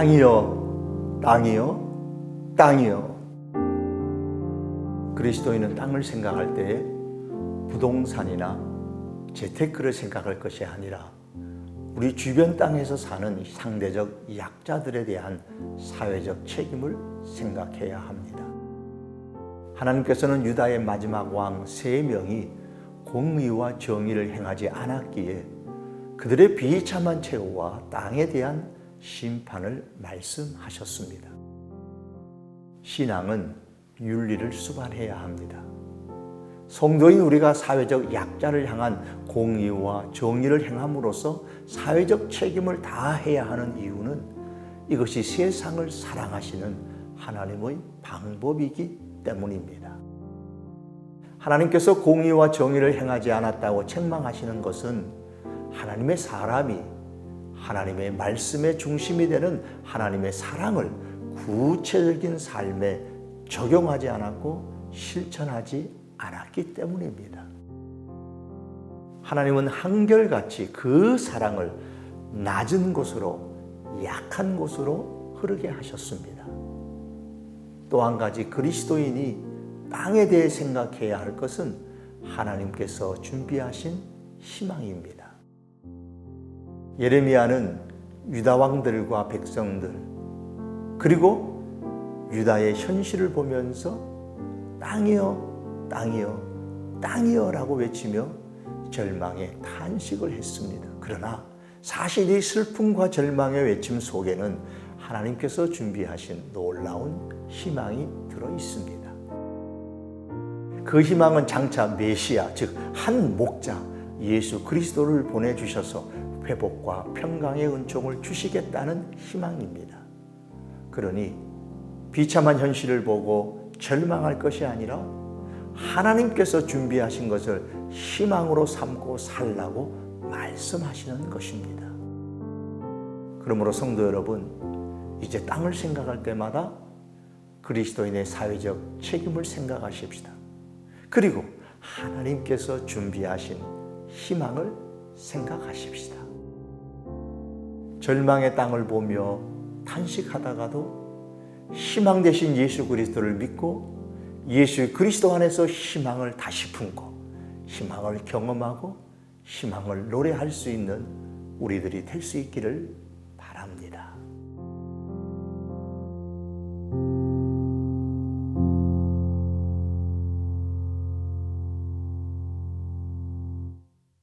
땅이요, 땅이요, 땅이요. 그리스도인은 땅을 생각할 때 부동산이나 재테크를 생각할 것이 아니라 우리 주변 땅에서 사는 상대적 약자들에 대한 사회적 책임을 생각해야 합니다. 하나님께서는 유다의 마지막 왕 세 명이 공의와 정의를 행하지 않았기에 그들의 비참한 최후와 땅에 대한 심판을 말씀하셨습니다. 신앙은 윤리를 수반해야 합니다. 성도인 우리가 사회적 약자를 향한 공의와 정의를 행함으로써 사회적 책임을 다해야 하는 이유는 이것이 세상을 사랑하시는 하나님의 방법이기 때문입니다. 하나님께서 공의와 정의를 행하지 않았다고 책망하시는 것은 하나님의 사람이 하나님의 말씀의 중심이 되는 하나님의 사랑을 구체적인 삶에 적용하지 않았고 실천하지 않았기 때문입니다. 하나님은 한결같이 그 사랑을 낮은 곳으로 약한 곳으로 흐르게 하셨습니다. 또 한 가지 그리스도인이 땅에 대해 생각해야 할 것은 하나님께서 준비하신 희망입니다. 예레미야는 유다 왕들과 백성들 그리고 유다의 현실을 보면서 땅이여 땅이여 땅이여라고 외치며 절망의 탄식을 했습니다. 그러나 사실 이 슬픔과 절망의 외침 속에는 하나님께서 준비하신 놀라운 희망이 들어 있습니다. 그 희망은 장차 메시아, 즉 한 목자 예수 그리스도를 보내주셔서 회복과 평강의 은총을 주시겠다는 희망입니다. 그러니 비참한 현실을 보고 절망할 것이 아니라 하나님께서 준비하신 것을 희망으로 삼고 살라고 말씀하시는 것입니다. 그러므로 성도 여러분, 이제 땅을 생각할 때마다 그리스도인의 사회적 책임을 생각하십시다. 그리고 하나님께서 준비하신 희망을 생각하십시다. 절망의 땅을 보며 탄식하다가도 희망 대신 예수 그리스도를 믿고 예수 그리스도 안에서 희망을 다시 품고 희망을 경험하고 희망을 노래할 수 있는 우리들이 될 수 있기를 바랍니다.